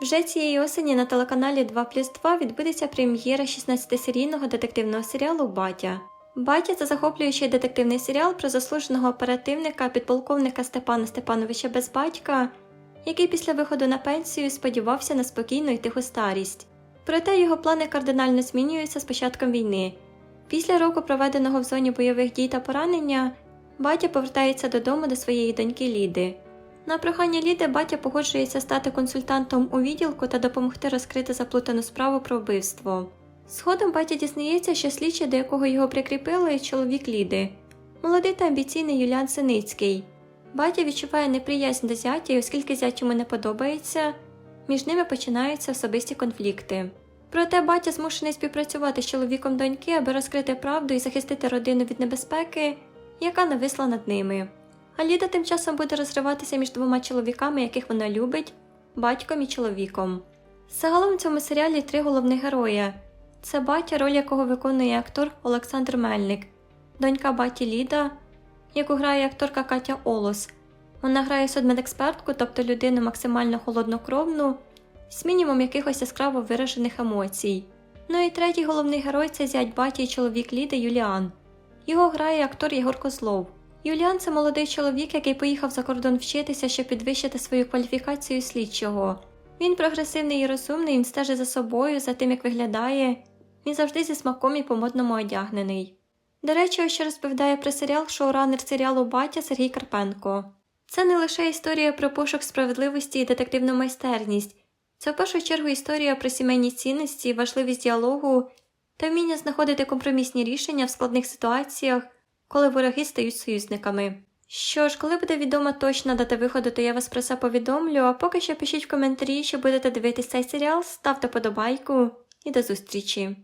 Вже цієї осені на телеканалі 2 плюс 2 відбудеться прем'єра 16-серійного детективного серіалу Батя. Батя це захоплюючий детективний серіал про заслуженого оперативника підполковника Степана Степановича Безбатька, який після виходу на пенсію сподівався на спокійну і тиху старість. Проте його плани кардинально змінюються з початком війни. Після року, проведеного в зоні бойових дій та поранення, батя повертається додому до своєї доньки Ліди. На прохання Ліди батя погоджується стати консультантом у відділку та допомогти розкрити заплутану справу про вбивство. Згодом батя дізнається, що слідчий, до якого його прикріпили, чоловік Ліди, молодий та амбіційний Юліан Синицький. Батя відчуває неприязнь до зятя, і оскільки зять йому не подобається, між ними починаються особисті конфлікти. Проте батя змушений співпрацювати з чоловіком доньки, аби розкрити правду і захистити родину від небезпеки, яка нависла над ними. А Ліда тим часом буде розриватися між двома чоловіками, яких вона любить батьком і чоловіком. Загалом в цьому серіалі три головних герої це батя, роль якого виконує актор Олександр Мельник, донька баті Ліда, яку грає акторка Катя Олос. Вона грає судмедекспертку, тобто людину максимально холоднокровну, з мінімум якихось яскраво виражених емоцій. Ну і третій головний герой це зять баті і чоловік Ліди Юліан. Його грає актор Єгор Козлов. Юліан це молодий чоловік, який поїхав за кордон вчитися, щоб підвищити свою кваліфікацію слідчого. Він прогресивний і розумний, він стежить за собою, за тим, як виглядає. Він завжди зі смаком і по-модному одягнений. До речі, ось що розповідає про серіал шоуранер серіалу Батя Сергій Карпенко. Це не лише історія про пошук справедливості і детективну майстерність, це в першу чергу історія про сімейні цінності, важливість діалогу та вміння знаходити компромісні рішення в складних ситуаціях, коли вороги стають союзниками. Що ж, коли буде відома точна дата виходу, то я вас про це повідомлю, а поки що пишіть в коментарі, що будете дивитися цей серіал, ставте подобайку і до зустрічі!